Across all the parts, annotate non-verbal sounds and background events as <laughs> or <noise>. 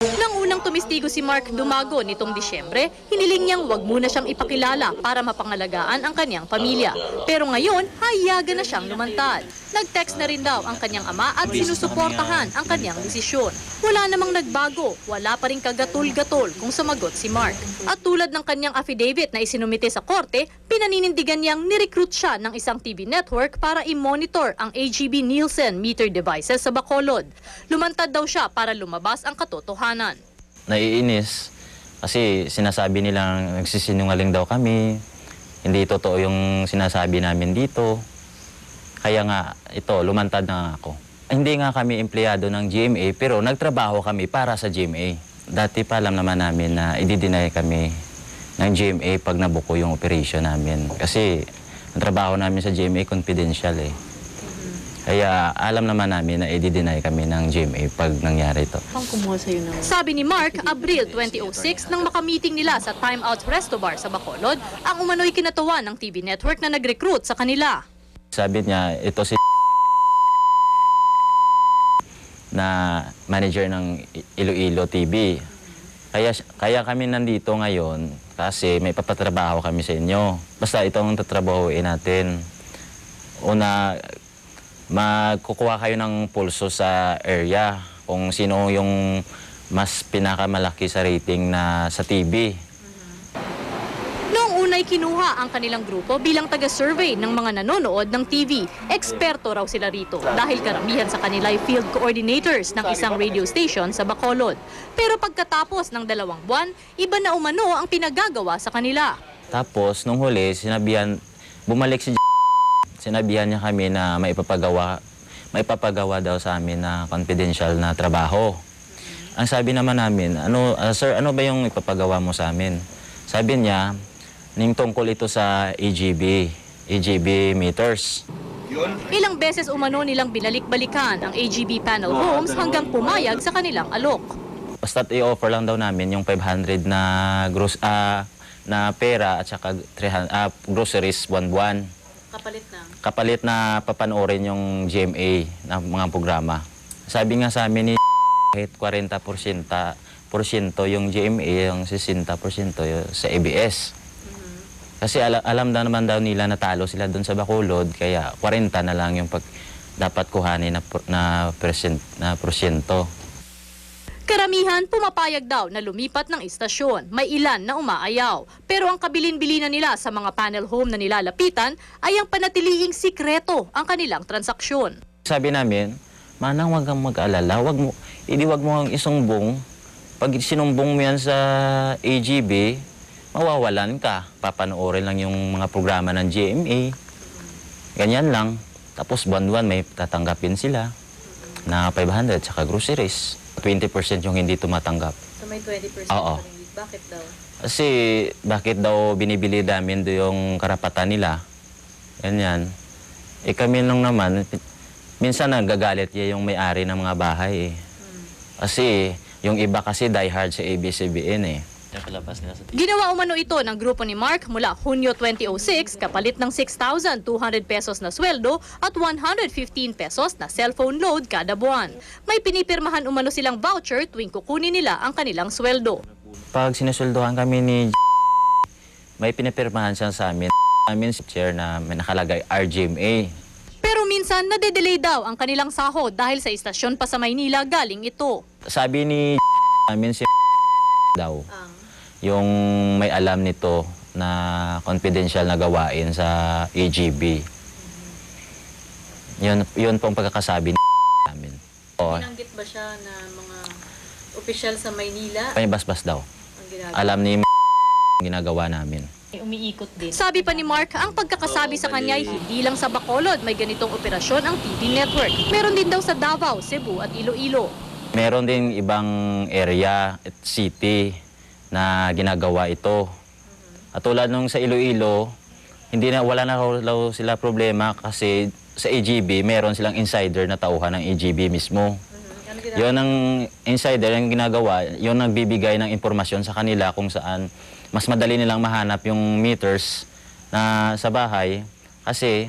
Nang unang tumistigo si Mark Dumago nitong Disyembre, hiniling niyang wag muna siyang ipakilala para mapangalagaan ang kanyang pamilya. Pero ngayon, hayaga na siyang lumantad. Nag-text na rin daw ang kanyang ama at sinusuportahan ang kanyang desisyon. Wala namang nagbago, wala pa rin kagatul-gatol kung sumagot si Mark. At tulad ng kanyang affidavit na isinumite sa korte, pinaninindigan niyang nirecruit siya ng isang TV network para i-monitor ang AGB Nielsen meter devices sa Bacolod. Lumantad daw siya para lumabas ang katotohanan. naiinis kasi sinasabi nilang nagsisinungaling daw kami. Hindi totoo yung sinasabi namin dito. Kaya nga, ito, lumantad na ako. Hindi nga kami empleyado ng GMA, pero nagtrabaho kami para sa GMA. Dati pa alam naman namin na i-deny kami ng GMA pag nabuko yung operation namin. Kasi ang trabaho namin sa GMA confidential eh. Kaya alam naman namin na i-deny kami ng GMA pag nangyari ito. Sabi ni Mark, Abril 2006 nang makamiting nila sa Time Out Resto Bar sa Bacolod, ang umano'y kinatuwa ng TV network na nag-recruit sa kanila. Sabi niya, ito si na manager ng Iloilo TV. Kaya, kaya kami nandito ngayon kasi may papatrabaho kami sa inyo. Basta itong tatrabahoin natin. Una, magkukuha kayo ng pulso sa area kung sino yung mas pinakamalaki sa rating na sa TV. Kinuha ang kanilang grupo bilang taga-survey ng mga nanonood ng TV. Eksperto raw sila rito dahil karamihan sa kanila ay field coordinators ng isang radio station sa Bacolod. Pero pagkatapos ng dalawang buwan, iba na umano ang pinagagawa sa kanila. Tapos, nung huli, sinabihan, bumalik si Sinabihan niya kami na may papagawa, may papagawa daw sa amin na confidential na trabaho. Ang sabi naman namin, ano, ah, sir, ano ba yung ipapagawa mo sa amin? Sabi niya, ning tungkol ito sa AGB, AGB meters. Ilang beses umano nilang binalik-balikan ang AGB panel homes hanggang pumayag sa kanilang alok. Basta't i-offer lang daw namin yung 500 na gross, ah, na pera at saka 300, ah, groceries buwan-buwan. Kapalit na. kapalit na papanoorin yung GMA na mga programa. Sabi nga sa amin ni <laughs> kahit 40% porsyento yung GMA, yung 60% yung sa ABS. Kasi ala- alam na naman daw nila natalo sila doon sa Bacolod, kaya 40 na lang yung pag dapat kuhanin na, na, percent, na porsyento. Karamihan pumapayag daw na lumipat ng istasyon. May ilan na umaayaw. Pero ang kabilin-bilinan nila sa mga panel home na nilalapitan ay ang panatiliing sikreto ang kanilang transaksyon. Sabi namin, Manang, wag kang mag-alala. Wag mo, hindi wag mo ang isumbong. Pag sinumbong mo yan sa AGB, mawawalan ka. Papanoorin lang yung mga programa ng GMA. Ganyan lang. Tapos buwan-buwan may tatanggapin sila na 500 tsaka groceries. 20% yung hindi tumatanggap. So may 20% Oo. pa rin. Bakit daw? Kasi bakit daw binibili namin do yung karapatan nila? Ganyan. Eh kami lang naman, minsan nagagalit niya yung may-ari ng mga bahay eh. Kasi yung iba kasi diehard sa ABCBN eh. Ginawa umano ito ng grupo ni Mark mula Hunyo 2006 kapalit ng 6,200 pesos na sweldo at 115 pesos na cellphone load kada buwan. May pinipirmahan umano silang voucher tuwing kukunin nila ang kanilang sweldo. Pag sinusulduhan kami ni may pinipirmahan siya sa amin. Amin si chair na may nakalagay RGMA. Pero minsan nade-delay daw ang kanilang sahod dahil sa istasyon pa sa Maynila galing ito. Sabi ni amin si daw. Yung may alam nito na confidential na gawain sa AGB. Yun, yun pong pagkakasabi ni <laughs> namin. O, binanggit ba siya na mga opisyal sa Maynila panibasbas daw. ang ginagawa? Alam ni <laughs> ginagawa namin. Umiikot din. Sabi pa ni Mark, ang pagkakasabi sa kanya ay hindi lang sa Bacolod may ganitong operasyon ang TV network. Meron din daw sa Davao, Cebu at Iloilo. Meron din ibang area at city na ginagawa ito. At tulad nung sa Iloilo, hindi na wala na raw- sila problema kasi sa AGB meron silang insider na tauhan ng AGB mismo. Yun ang insider yung ginagawa, yun nagbibigay ng impormasyon sa kanila kung saan mas madali nilang mahanap yung meters na sa bahay kasi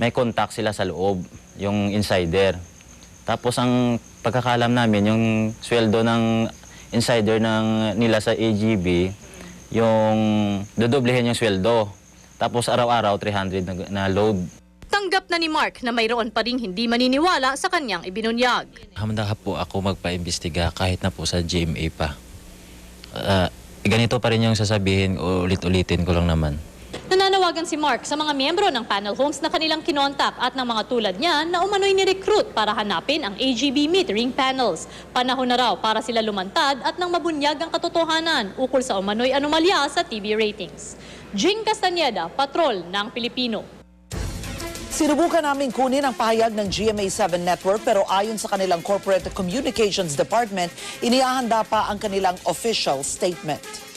may contact sila sa loob, yung insider. Tapos ang pagkakalam namin, yung sweldo ng insider ng nila sa AGB yung dodoblehin yung sweldo. Tapos araw-araw 300 na, na load. Tanggap na ni Mark na mayroon pa ring hindi maniniwala sa kanyang ibinunyag. Hamda po ako magpa-imbestiga kahit na po sa GMA pa. Ah, ganito pa rin yung sasabihin, ulit-ulitin ko lang naman. Nananawagan si Mark sa mga miyembro ng panel homes na kanilang kinontak at ng mga tulad niya na umano'y ni-recruit para hanapin ang AGB metering panels. Panahon na raw para sila lumantad at nang mabunyag ang katotohanan ukol sa umano'y anomalya sa TV ratings. Jing Castaneda, Patrol ng Pilipino. Sinubukan namin kunin ang pahayag ng GMA7 Network pero ayon sa kanilang Corporate Communications Department, iniahanda pa ang kanilang official statement.